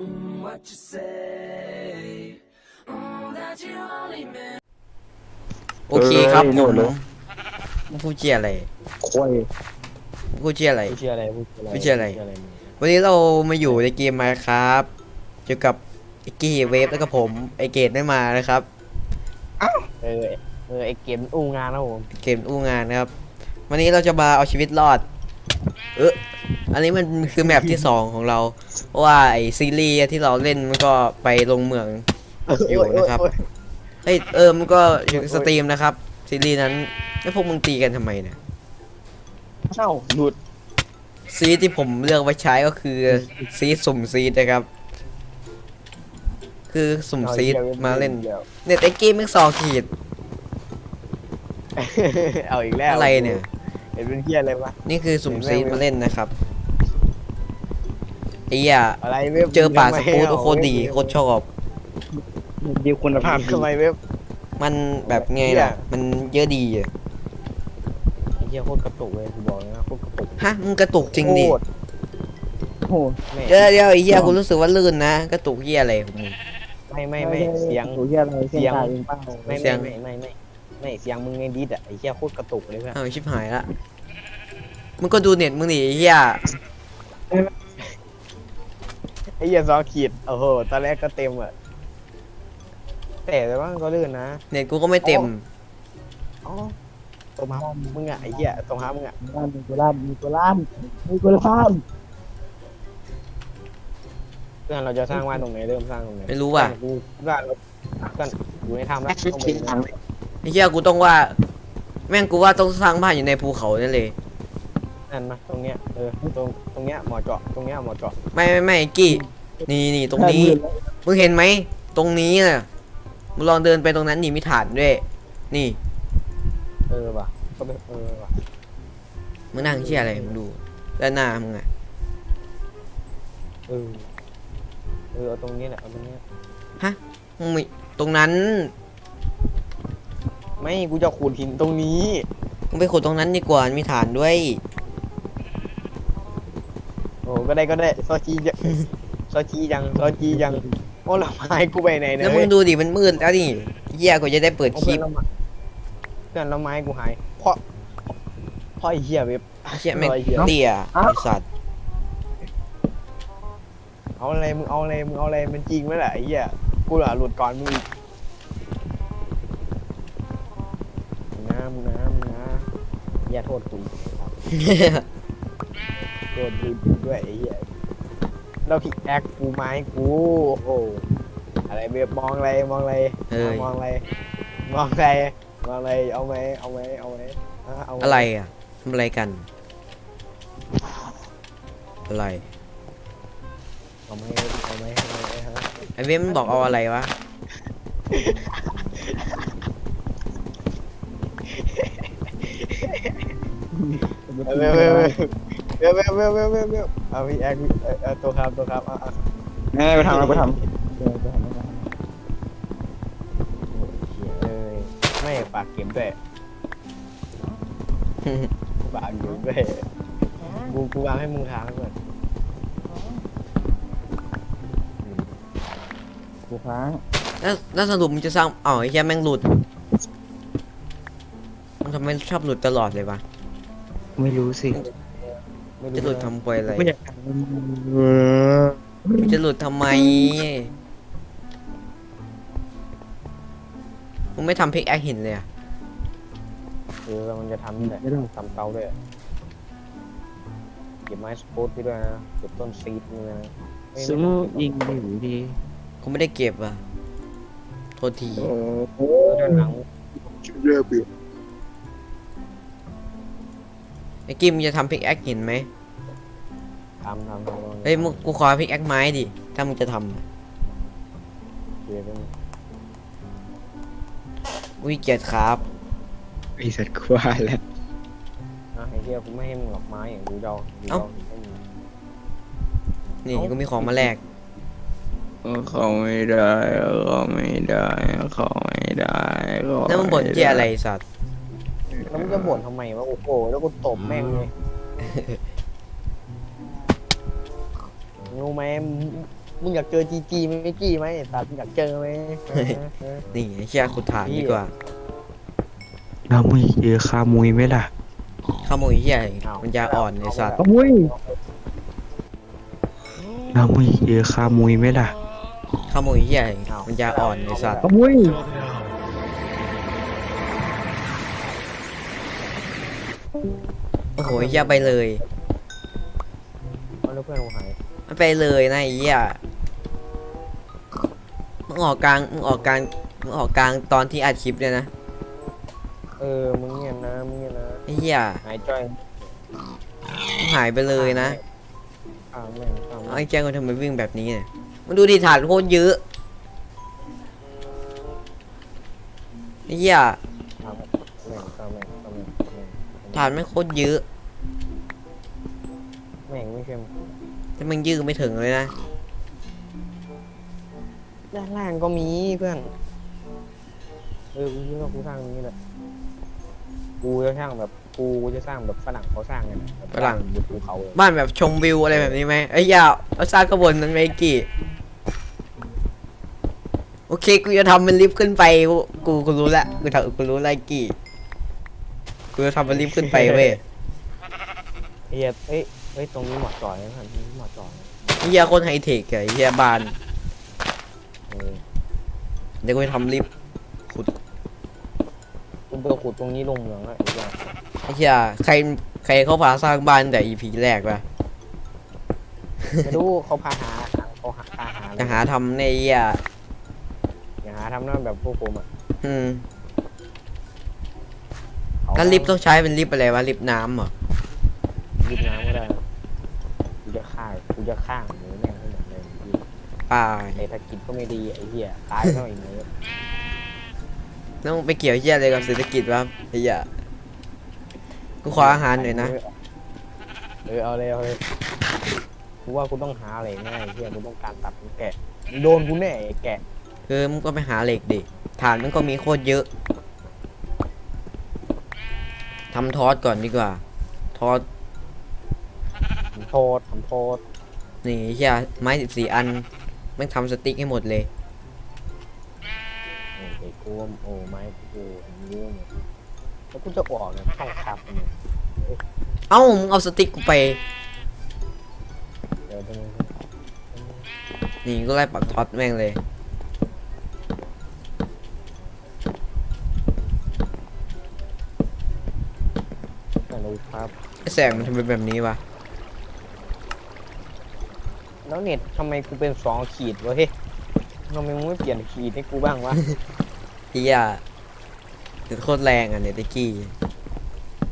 mm, what you say. Mm, that you only meant. โอเคครับเอ้ยผโน่มนเลยผู้เชี่ยอะไรควายผู้เชี่ยอะไร ผู้เชื่ออะไรผู้ผู้เชื่ออะไรวันนี้เรามาอยู่ในเกมมาครับเกี่ยวกับไอกี้เวฟแล้วก็ผมไอเกตไม่มานะครับเออเออไอเกมอู้งานนะผมเกมอู้งานนะครับ วันนี้เราจะมาเอาชีวิตรอด เอออันนี้มันคือแมปที่สองของเราเพราะว่าไอซีรีส์ที่เราเล่นมันก็ไปลงเมืองอยู่นะครับเฮ้ยเออมันก็อยู่ในสตรีมนะครับซีรีส์นั้นแล้วพวกมึงตีกันทำไมเนี่ยเอ้าหลุดซีดที่ผมเลือกไว้ใช้ก็คือซีดสุ่มซีดนะครับ คือสุ่มซีดมาเล่นเน็ตไอเกมแม่งสองขีด เอาอีกแล้วอะไรเนี่ย เห็นเป็นเพี้ยอะไรวะ นี่คือสุ่มซีดมาเล่นนะครับไอ้เหี้ยอะไรเว็บเจอป่าสปูตโคตรดีโคตรชอบ ดีคุณภาพทำไมเว็บ มันแบบไงล่ะ มันเยอะดีอะไอ้เหี้ยโคตรกระตุกเลยกูบอกเลยนะโคตรกระตุกฮะมึงกระตุกจริงดิโคตโอ้โหแม่เดี๋ยวเดี๋ยวไอ้เหี้ยกูรู้สึกว่าลื่นนะกระตุกเหี้ยอะไรของมึงไม่ไม่ไม่เสียงโอ้ยอะไรเสียงตายเองเป้าไม่เสีไม่ยงไม่ไม่ ไม่ไม่เสียงมึงในดิสอะไอ้เหี้ยโคตรกระตุกเลยเพื่อนอ้าวชิบหายละมึงก็ดูเน็ตมึงดิไอ้เหี้ยไอ้เหี้ยสองขีดโอ้โหตอนแรกก็เต็มอะแต่แต่ว่ามันก็ลื่นนะเน็ตกูก็ไม่เต็มอ๋อตรงหามึงอะไอ้เหี้ยตรงหามึงอะล่ามมีตัวล่ามมีตัวล่ามมีตัวล่ามเพื่อนเราจะสร้างบ้านตรงไหนเริ่มสร้างตรงไหนไม่รู้ว่ะกูบ้านเราบ้านอยู่ในถ้ำแล้วต้องไปไอ้ เหี้ยกูต้องว่า แม่งกูว่าต้องสร้างบ้านอยู่ในภูเขานั่นเลย นั่นมาตรงเนี้ยเออตรงตรงเนี้ยเหมาะเจาะตรงเนี้ยเหมาะเจาะไม่ไม่ไม่ไอ้กี้ นี่นี่ตรงนี้ มึงเห็นไหม ตรงนี้น่ะ มึงลองเดินไปตรงนั้นนี่มีฐานด้วย นี่ เออว่ะก็เป็นเออว่ะมึงนั่งเชี่ยอะไรมึงดูด้านหน้ามึงอะเออเออเอาตรงนี้แหละเอาตรงเนี้ยมึงมีตรงนั้น ไม่กูจะขูดหินตรงนี้ มึงไปขุดตรงนั้นดีกว่ามีฐานด้วย โอ้ก็ได้ก็ได้ซอจีจะซอจียังซอจียังโอ้ละไม้กูไปไหนเนี่ยแล้วมึงดูดิมันมืดแล้วนี่เหี้ยกูจะได้เปิดเอาคลิเพื่อนปละไม้เพื่อนละไม้กูหายเพราะเพราะไอ้เหี้ยเว็บเชี่ยแม่งไอ้เหี้ย เตี้ยไอสัตว์เอาอะไรมึงเอาอะไรมึงเอาอะไรมันจริงไหมล่ะไอ้เหี้ยกูเหรอหลุดก่อนมึงอีก อย่าโทษกูโทษกูด้วยไอ้เหี้ยแล้วพี่แอคกูไม้กูโอ้โหอะไรเบียบมองอะไรมองอะไรเอ้ยมองอะไรมองอะไรมองอะไรเอาไหมเอาไหมเอาไหมฮะเอาหมอะไรอะทำอะไรกัน อะไรเอาไหมเอาไหมเอาไหมฮะไอเว้ยมันบอกเอาอะไรวะ เวเวเวเวเวเวเวเวเวเอาพี่แอคเออตัวครับตัวครับเอะอะแม่ไปทำแล้วไปทำเอ้ยไม่ปากเกมด้วยปากเกมด้วยกูกูวางให้มึงทางก่อนกูค้างแล้วแล้วสรุปมึงจะสร้างอ๋อไอ้แค่แม่งหลุดมึงทำไมชอบหลุดตลอดเลยวะ ไม่รู้สิไม่จะหลุดทำไปอะไรไม่อยากมึงจะหลุดทำไมมึงไม่ทำพิกแอคหินเลยอะเออมันจะทำนี่แหละไม่ได้ทำเตาด้วย เก็บไม้สปูตไปด้วยนะ เก็บต้นซีดนี่นะไม่ซื้อไม่ยิงอยู่ดีกูไม่ได้เก็บอะ โทษทีโอ้เดี๋ยวหนังเรือเบื่อ ไอ้กิมมึงจะทำพิกแอคหินไหมทำทำทำเฮ้ยมึงกูขอพิกแอคไม้ดิ ถ้ามึงจะทำอะเดี๋ยวเป็นอุ้ยเกลียดครับไอสัตว์ควายแล้วอะไอ้เหี้ยกูไม่ให้มึงหลอกไม้อย่างดูเดาดูเดาให้มึงนี่กูมีของมาแลกเขาไม่ได้เขาไม่ได้เขาไม่ได้เขาแล้วมึงบ่นเจียอะไรไอ้สัตว์ แล้วมึงจะบ่นทำไมวะโอ้โหแล้วกูตบแม่งเลยรู้ไหมมึงอยากเจอจีจีไหมจีไหมไอ้สัตว์มึงอยากเจอไหมเออเออนี่ไอ้เชี่ยขุดฐานดีกว่าแล้วมึงเจอคามุยไหมล่ะขโมยเหี้ยมันยาอ่อนไอ้สัตว์คามุยแล้วมึงเจอคามุยไหมล่ะขโมยเหี้ยมันยาอ่อนไอ้สัตว์คามุย โอ้โหเหี้ยไปเลยเอาแล้วเพื่อนกูหายมันไปเลยนะไอ้เหี้ยมึงออกกลางมึงออกกลางมึงออกกลางตอนที่อัดคลิปเนี่ยนะเออมึงเนี่ยนะมึงเนี่ยนะไอ้เหี้ยหายจ้อยมึงหายไปเลยนะอ้าวแม่งอ้าวเอาแม่งไอ้แจ้งมันทำไมวิ่งแบบนี้เนี่ยมันดูดิฐานโคตรเยอะไอ้เหี้ย ฐานไม่งโคตรเยอะแม่งไม่เข้มแต่มันยืดไม่ถึงเลยนะ ด้านล่างก็มีเพื่อน เออกูคิดว่ากูสร้างตรงนี้แหละกูจะสร้างแบบกูจะสร้างแบบฝรั่งเขาสร้างกันอะแบบฝรั่ง บนภูเขาเลยบ้านแบบชมวิวอะไรแบบนี้ไหมไอ้ยาเอาสร้างกระบนนั้นไหมกี่โอเค กูจะทำเป็นลิฟต์ขึ้นไป กูกูกูรู้ละกูทำกูรู้ละไอ้กี่ กูจะทำเป็นลิฟต์ขึ้นไปเว้ยเฮียเอ้ยเอ้ยตรงนี้เหมาะจอดนะท่านตรงนี้เหมาะจอดนะไอ้เหี้ยโคนไฮเทคอะไอ้เหี้ยบ้าน เออเดี๋ยวกูจะทำลิฟต์ขุดกูไปขุดตรงนี้ลงเหมืองแล้วไอ้เหี้ยไอ้เหี้ยใครใครเขาพาสร้างบ้านแต่ EP แรกวะไม่รู้เขาพาหาเขาหาพาหาจะหาทำในไอ้เหี้ยอย่าหาทำหน้าแบบพวกผมอะอืม เขาแล้วลิฟต์ต้องใช้เป็นลิฟต์อะไรวะลิฟต์น้ำเหรอลิฟต์น้ำก็ได้นะกูจะฆ่ากูจะฆ่าหมูแม่งให้หมดเลยไอ้เหี้ยป่าเศรษฐกิจก็ไม่ดีไอ้เหี้ยตายเท่าไอ้เนื้อต้องไปเกี่ยวเหี้ยอะไรกับเศรษฐกิจวะไอ้เหี้ยกูขออาหารหน่อยนะเออเอาเลยเอาเลยกูว่ากูต้องหาอะไรง่ายไอ้เหี้ยกูต้องการตัดขนแกะโดนกูแน่ไอ้แกะ เออมึงก็ไปหาเหล็กดิฐานมันก็มีโคตรเยอะ ทำทอสก่อนดีกว่า ทอสทำโทษทำโทษนี่เหี้ยไม้สิบสี่อันแม่งทำสติ๊กให้หมดเลย โอ้ยไอ้กูว่าโอ้ไม้กูเยอะเนี่ยแล้วกูจะออกเนี่ยเข้าครับเนี่ยเอ้ามึงเอาสติ๊กกูไป เดี๋ยวตรงนี้นี่ก็ไล่ปักท็อตแม่งเลย แสงมันทำเป็นแบบนี้วะแล้วเน็ตทำไมกูเป็นสองขีดวะเฮ้ยทำไมมึงไม่เปลี่ยนขีดให้กูบ้างวะเหี้ยเน็ตโคตรแรงอะเน็ตตะกี้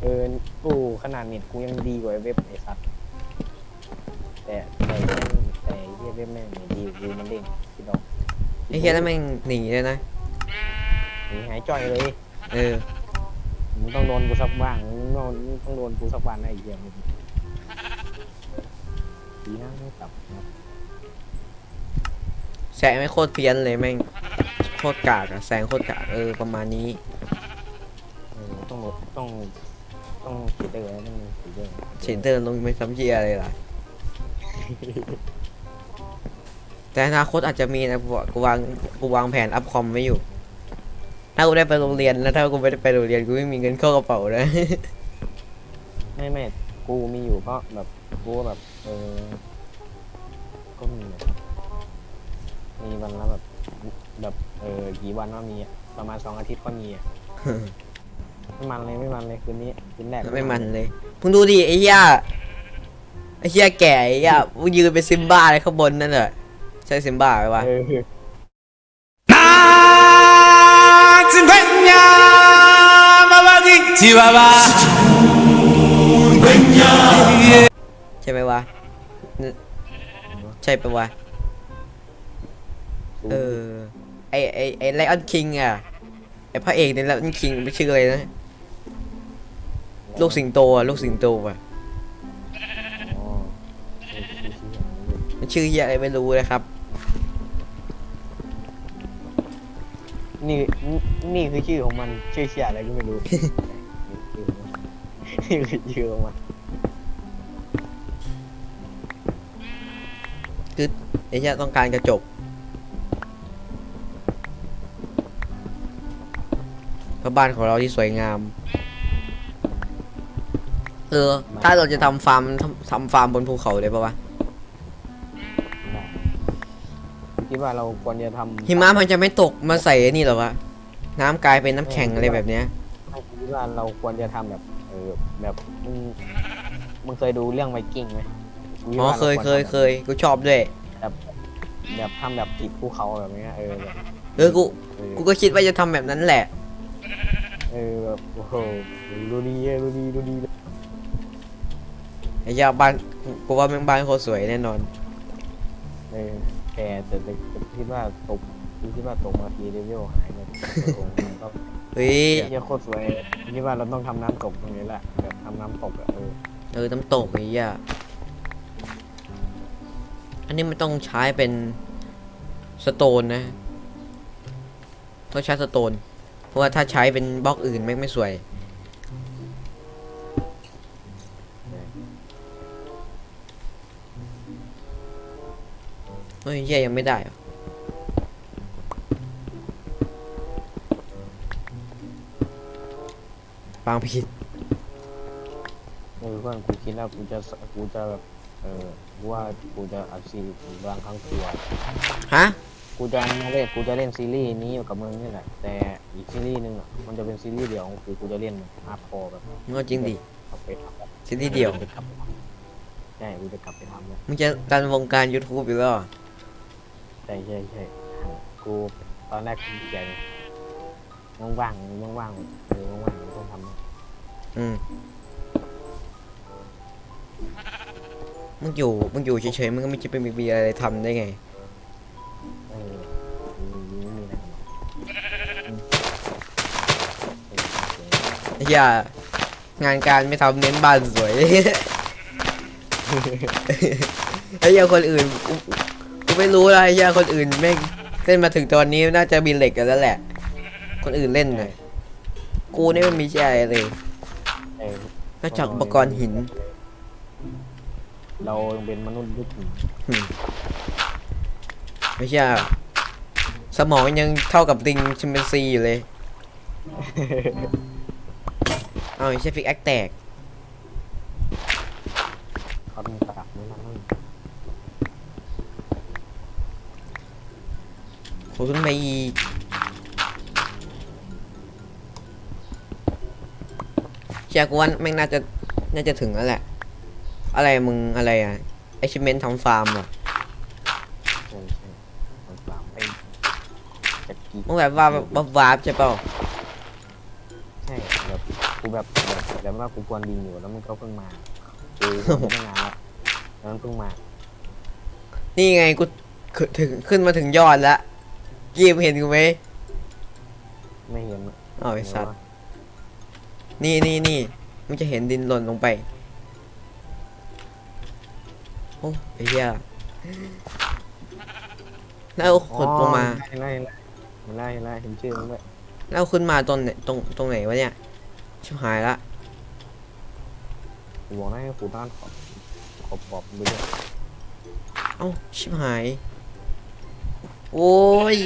เออกูขนาดเน็ตกูยังดีกว่าไอ้เว็บไอ้สัตว์แต่แต่แม่งแต่ไอ้เหี้ยเว็บแม่งไม่ดีกว่ากูมันเด้งคิดดอกไอ้เหี้ยแล้วแม่งหนีเลยนะ หนีหายจ่อยเลย เออ มึงต้องโดนกูสักบ้างมึงต้องมึงต้องโดนกูสักวันนะไอ้เหี้ยมึงดีนะไม่กลับนะแสงไม่โคตรเพี้ยนเลยแม่งโคตรกากอะแสงโคตรกากเออประมาณนี้ เออต้องลดต้องต้องขีดเดอร์ต้องขีดเดอร์เชนเตอร์ลงไม่ซ้ำเชียอะไรล่ะ แต่อนาคตอาจจะมีนะกูบอกกูวางกูวางแผนอัพคอมไว้อยู่ ถ้ากูได้ไปโรงเรียนแล้วถ้ากูไม่ได้ไปโรงเรียนกูไม่มีเงินเข้ากระเป๋าเลยไม่ไม่กูมีอยู่ก็แบบกูก็แบบเออก็มีแบบมีวันละแบบแบบเออกี่วันว่ามีอะประมาณสองอาทิตย์ก็มีอะไม่มันเลยไม่มันเลยคืนนี้คืนแรกไม่มันเลยมึงดูดิไอ้เหี้ยไอ้เหี้ยแก่ไอ้เหี้ยมึงยืนเป็นซิมบ้าเลยข้างบนนั่นแหละใช่ซิมบ้าไหมวะ เออ Natingwenya mabagi chiwawa ใช่ไหมวะนึใช่ปะวะ เออ ไอไอไอไลออนคิงอะ ไอพระเอกในไลออนคิงไม่ชื่ออะไรนะ ลูกสิงโตอะ ลูกสิงโตอะอ๋อเออคือชื่ออย่างนี้มันชื่อเหี้ยอะไรไม่รู้นะครับ นี่นี่คือชื่อของมันชื่อเชียอะไรก็ไม่รู้ นี่คือชื่อของมันคือไอ้เหี้ยต้องการกระจกพื่อบ้านของเราที่สวยงามเออถ้าเราจะทำฟาร์มทำทำฟาร์มบนภูเขาได้ปะวะ คิดว่าเราควรจะทำหิมะมันจะไม่ตกมาใส่ไอ้นี่เหรอวะน้ำกลายเป็นน้ำแข็งอะไรแบบเนี้ยคิดว่าเราควรจะทำแบบเออแบบมึงมึงเคยดูเรื่องไวกิ้งไหมกูดอ๋อว่าเคยราเควยรเคยกูชอบด้วยแบบทำแบบติดภูเขาแบบเนี้ยเออแบบเออกูเออกูก็คิดว่าจะทำแบบนั้นแหละ เออแบบโอ้โหดูดีเออดูดีดูดีเลยไอ้เหี้ยบ้านกูกูว่าแม่งบ้านโคตรสวยแน่นอน เออ แต่แต่แต่แต่คิดว่าตกคิดว่าตกมาทีเดวิลหายเลยตกมันก็เฮ้ยเฮียโคตรสวยคิดว่าเราต้องทำน้ำตกตรงนี้แหละแบบทำน้ำตกอะเออเออน้ำตกไอ้เหี้ยอันนี้มันต้องใช้เป็นสโตนนะต้องใช้สโตน เพราะว่าถ้าใช้เป็นบล็อกอื่นแม่งไม่สวย เฮ้ยเหี้ยยังไม่ได้เหรอฟังผิดเออเพื่อนกูคิดแล้วกูจะกูจะแบบเออกูว่ากูจะอัดซีรีส์บางครั้งกลัวฮะกูจะมาเล่นกูจะเล่นซีรีส์นี้กับมึงนี่แหละแต่อีกซีรีส์หนึงอะมันจะเป็นซีรีส์เดี่ยวของกูกูจะเล่นฮาร์ดคอร์แบบมึงเอาจริงดิเอาไปทำแบบซีรีส์เดียวจะกลับไปทำใช่กูจะกลับไปทำแล้วมึงจะการวงการ YouTube อยู่แล้วเหรอ ใช่ใช่ใช่กูตอนแรกกูเขียนว่างๆว่างๆเออว่างๆต้องทำนะอืมมึงอยู่มึงอยู่เฉยๆมึงก็ไม่จะไปมีอะไรทำได้ไง เออไม่มีอะไรทำหรอกอืมเออโอเคไอ้เหี้ยงานการไม่ทำเน้นบ้านสวย ไอ้เหี้ยคนอื่นกูกู ไม่รู้ละไอ้เหี้ยคนอื่นแม่งเล่นมาถึงตอนนี้น่าจะมีเหล็กกันแล้วแหละ คนอื่นเล่นน่ะกูนี่มันมีใจอะไรเลยเออนอกจากอุปกรณ์หิน เรายังเป็นมนุษย์ยุคหินไม่ใช่สมองยังเท่ากับลิงชิมเปนซีอยู่เลยเอาไอ้เชฟฟิกแอคแตกเขาต้องตัดไม่ทัน โหขึ้นไปอีกเชียร์กูว่าแม่งน่าจะน่าจะถึงแล้วแหละ อะไรมึงอะไรอะ achievement ทำฟาร์มเหรอใช่ใช่มันสามไปจะกี่มึงแบบว่าแบบวาร์ปใช่เปล่าใช่แบบกูแบบแบบแบบว่ากูกวนดินอยู่แล้วมันก็เพิ่งมากูไม่นานแล้วแล้วมันเพิ่งมา นี่ไงกูขึ้นถึงขึ้นมาถึงยอดแล้ว กีมเห็นกูไหมไม่เห็นอะอ๋อไอสัตว์นี่นี่นี่มึงจะเห็นดินหล่นลงไปโอ้ไอ้เหี้ยแล้วเอาขดลงมาไล่ไล่ไล่ไล่เห็นชื่อมันด้วยแล้วเอาขึ้นมาตรงไหนตรงตรงไหนวะเนี่ยชิบหายละกูบอกให้กูด้านขอบขอบขอบไปด้วยเอ้าชิบหาย โอ้ย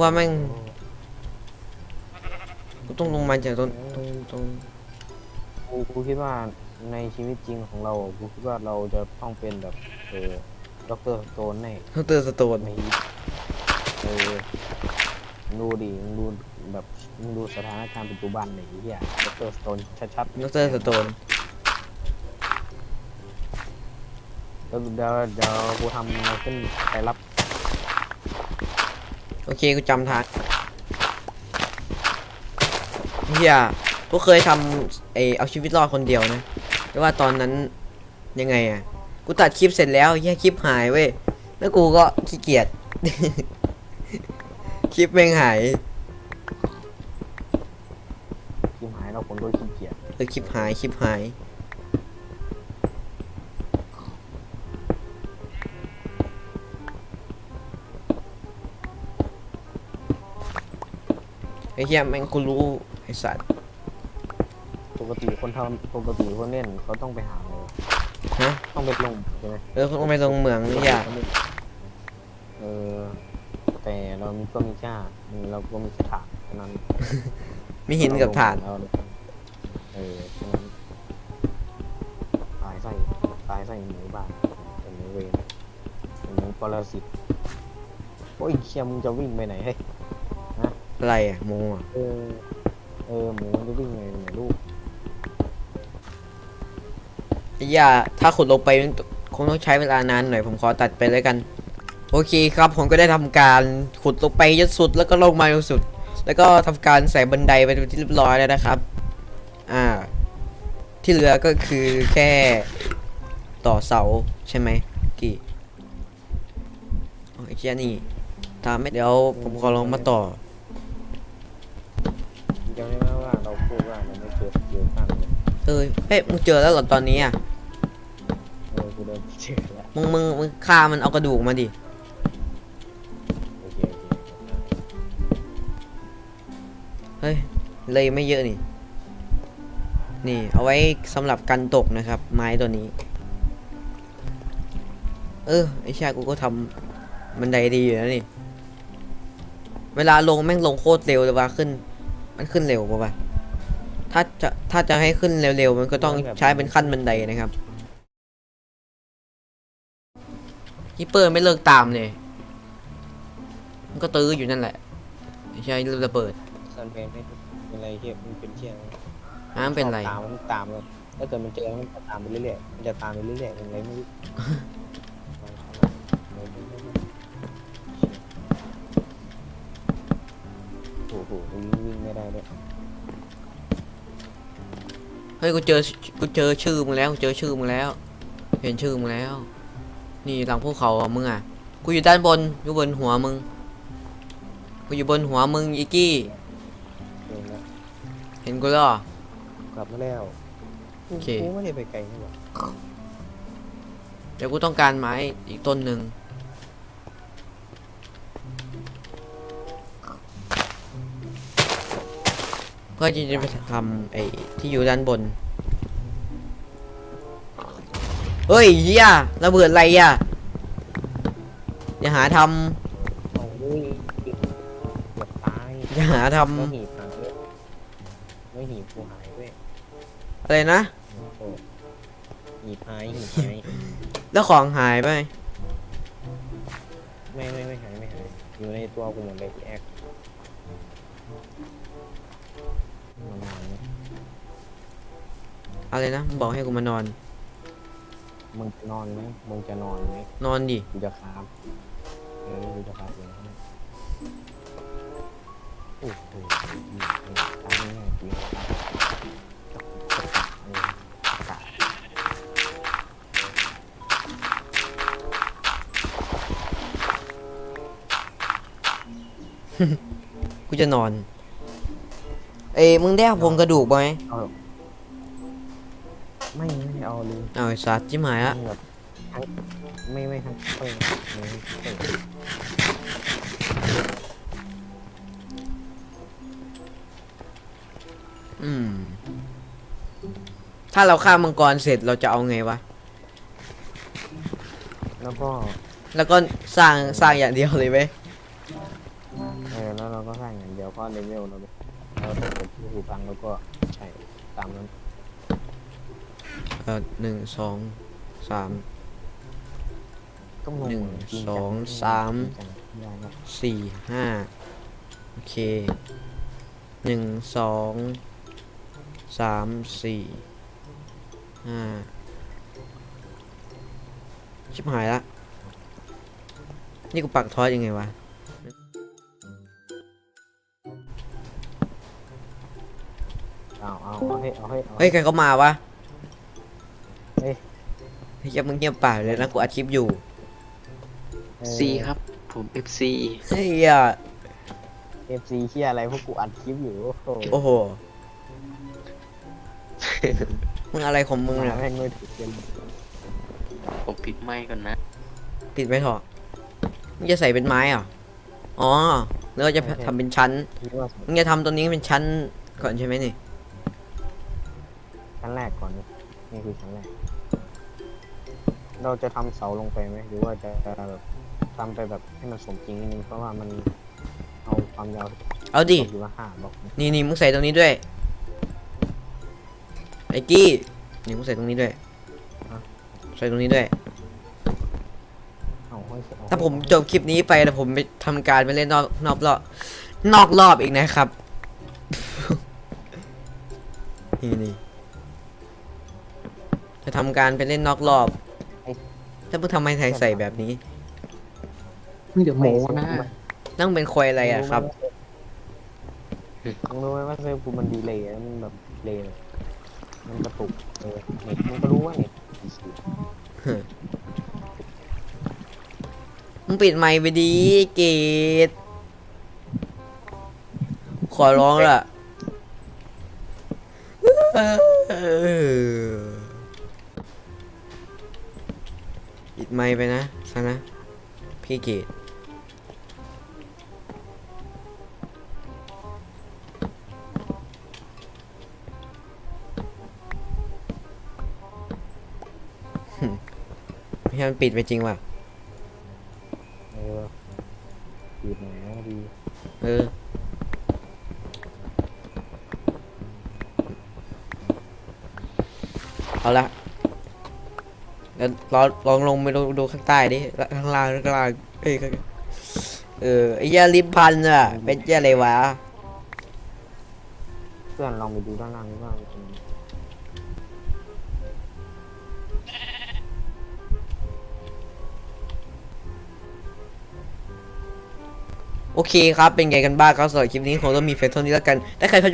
ว่าแม่งกูต้องลงมาจากตรงตรงตรงกูกูคิดว่าในชีวิตจริงของเราอะกูคิดว่าเราจะต้องเป็นแบบเออด็อกเตอร์โตนแน่เคาน์เตอร์สโตนในเออมึงดูดิมึงดูแบบมึงดูสถานการณ์ปัจจุบันหน่อยไอ้เหี้ยด็อกเตอร์โตนชัดๆดรสโตน แล้วเดี๋ยวเดี๋ยวกูทำอะไรขึ้นไปรับโอเคกูจำทางเฮียกูเคยทำไอเอาชีวิตรอดคนเดียวนะแต่ว่าตอนนั้นยังไงอะกูตัดคลิปเสร็จแล้วเฮียคลิปหายเว้ยแล้วกูก็ขี้เกียจคลิปแม่งหายทีมหายเราคนด้วยขี้เกียจเออคลิปหายคลิปหาย อ้เหี้ยแม่งกูรู้ไอ้สัตว์ทุกกติคนทำปกติคนเล่นเขาต้องไปหาเลยฮะต้องไปลงใช่ไหมเออคุณต้องไปลงเหมืองนี่อยากเออแต่เรามีก็มีค่าเราก็มีแค่ถาดเท่านั้นมีหินกับถ่านเรลงเออเท่านั้นตายใส่ตายใส่หมูบ้านเป็นหมูเวรเป็นหมูปรสิตโอ้ยเคียมงจะวิ่งไปไหนเฮ้ย อะไรอะโมอะเออ เออหมูมันจะวิ่งไปไหนลูกไอ้ย่าถ้าขุดลงไปมันคงต้องใช้เวลานานหน่อยผมขอตัดไปแล้วกัน โอเคครับผมก็ได้ทำการขุดลงไปจนสุดแล้วก็ลงมาจนสุด แล้วก็ทำการใส่บันไดไปเป็นที่เรียบร้อยแล้วนะครับ อ่า ที่เหลือก็คือแค่ต่อเสาใช่ไหมกี่โอ้ยเจ้านี่ตามไม่เดี๋ยวผมขอลองมาต่อ อ้ยเฮ้ยมึงเจอแล้วเหรอตอนนี้อะเออกูเดินเจอแล้วมึงมึงมึงฆ่ามันเอากระดูกมาดิโอเคโอเคเฮ้ยเลยไม่เยอะนี่ นี่เอาไว้สำหรับกันตกนะครับ ไม้ตัวนี้ เออไอชากูก็ทำบันไดดีอยู่นะนี่ เวลาลงแม่งลงโคตรเร็วเลยว่าขึ้น มันขึ้นเร็วป่ะวะ ถ้าจะถ้าจะให้ขึ้นเร็วๆ มันก็ต้องใช้เป็นขั้นบันไดนะครับฮิปเปอร์ไม่เลิกตามเลย มันก็ตื้ออยู่นั่นแหละไม่ใช่ระเบิดซันเพนไม่เป็นไรเฮียมันเป็นเชี่ยนะน้ำเป็นไร ตามมันตามเลยถ้าเกิดมันเจอมันจะตามไปเรื่อยๆ มันจะตามไปเรื่อยๆเป็นไรไม่รู้ เฮ้ยกูเจอกูเจอชื่อมึงแล้วกูเจอชื่อมึงแล้ว เห็นชื่อมึงแล้ว นี่หลังภูเขาอะมึงอะกูอยู่ด้านบนอยู่บนหัวมึงกูอยู่บนหัวมึงอีกี้เดินแล้วเห็นกูแล้วเหรอ กลับมาแล้วโอเค กูไม่ได้ไปไกลนี่หว่าเดี๋ยวกูต้องการไม้อีกต้นหนึ่ง พื่อที่จะไปทำไอ้ที่อยู่ด้านบน เฮ้ยเฮียระเบิดอะไรอะอย่าหาทเอาเว้ยเกือบตายำอย่าหาทไม่หีบหายเลยไม่หีบกูหายเว้ยำอะไรนะ โอ้หีบหายหีบหายแล้วของหายไป ไม่ไม่ไม่หายไม่หายอยู่ในตัวกูหมดเลยพี่แอ๊ก อะไรนะมึงบอกให้กูมานอน มึงจะนอนไหมมึงจะนอนไหมนอนดิกูจะคามเออกูจะคามเองโอ้โหตายง่ายๆจริงประกาศกูจะนอน เอ้ยมึงได้เอาโครงกระดูกไปไหมไม่ไม่ เอาเลยเอาไอ้สัตว์จิ้มหายละทั้งแบบทั้งไม่ไม่ทั้งเป้งไม่เป้งอืม ถ้าเราฆ่ามังกรเสร็จเราจะเอาไงวะ แล้วก็แล้วก็สร้างสร้างอย่างเดียวเลยไหมเออแล้วเราก็สร้างอย่างเดียวก็เลเวลเราไปเราถ้าเกิดผู้หูพังแล้วก็ใช่ตามนั้นเออหนึ่งสองสามต้องลงหนึ่งจริจัสองสาม จริงจังได้ครับสี่ห้าโอเคหนึ่งสองสามสี่ห้าชิบหายละ นี่กูปักทอดยังไงวะ เอาเอาเอาให้เอาให้เอาเฮ้ย ใครเขามาวะเฮ้ย เฮ้ยอย่ามึงเงียบปากเลยนะกูอัดคลิปอยู่เออซีครับ ผม FC เฮ้ยอะ FC เฮียอะไรพวกกูอัดคลิปอยู่โอ้โหโอ้โหมึงอะไรของมึงหาเนี่ยแม่งไม่ถูกเป็นผมปิดไมค์ก่อนนะ ปิดไว้เถอะมึงจะใส่เป็นไม้เหรอะอ๋อแล้วก็จะทำเป็นชั้นคิดว่ามึงจะทำตัวนี้เป็นชั้นก่อนใช่ไหมนี่ชั้นแรกก่อนนะนี่คือชั้นแรก เราจะทำเสาลงไปไหมหรือว่าจะแบบทำไปแบบให้มันสมจริงนิดนึงเพราะว่ามันเอาความยาวเอาดิ อยู่ว่าห้าบล็อกนะนี่นี่มึงใส่ตรงนี้ด้วยไอ้กี้นี่มึงใส่ตรงนี้ด้วยใส่ตรงนี้ด้วย เอาให้เสร็จเอถ้าผมจบคลิปนี้ไปแล้วผมไปทำการไปเล่นนอกนอกรอบนอกรอบอีกนะครับ นี่นี่จะทำการไปเล่นนอกรอบ ถ้ามึงทำไมไทยใส่แบบนี้มึงเดี๋ยวโมนะนั่งเป็นควยอะไรอะครับมึงรู้ไหมว่าเซิร์ฟกูมันดีเลยอะมันแบบเลยเลยมันกระตุกเออเน็ตมึงก็รู้ว่าเน็ตมึงปิดไมค์ไปดีเกดขอร้องล่ะ ไมค์ไปนะซะนะ พี่เกดไม่ใช่มันปิดไปจริงว่ะ เออปิดหน่อยนะดี เออ เอาละเดี๋ยว ลองลองลงไปดูดูข้างใต้ดิข้างล่างข้างล่างเอ้ยเออไอ้ยาลิมพันอะเป็นเจ้าอะไรวะเพื่อนลองไปดูด้านล่างว่ามันเป็นโอเคครับ เป็นไงกันบ้างครับสำหรับคลิปนี้คงต้องมีเฟซเท่านี้แล้วกัน ถ้าใครชอบ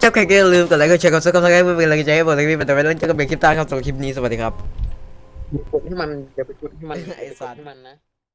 ชอบใครก็อย่าลืมกดไลค์กดแชร์กดซับสไครต์เพื่อเป็นกำลังใจให้ผมในคลิปต่อไปแล้วเจอกันใหม่คลิปหน้าครับสำหรับคลิปนี้สวัสดีครับ กดให้มันอย่าไปกดให้มันไอ้สัตว์ให้มันนะ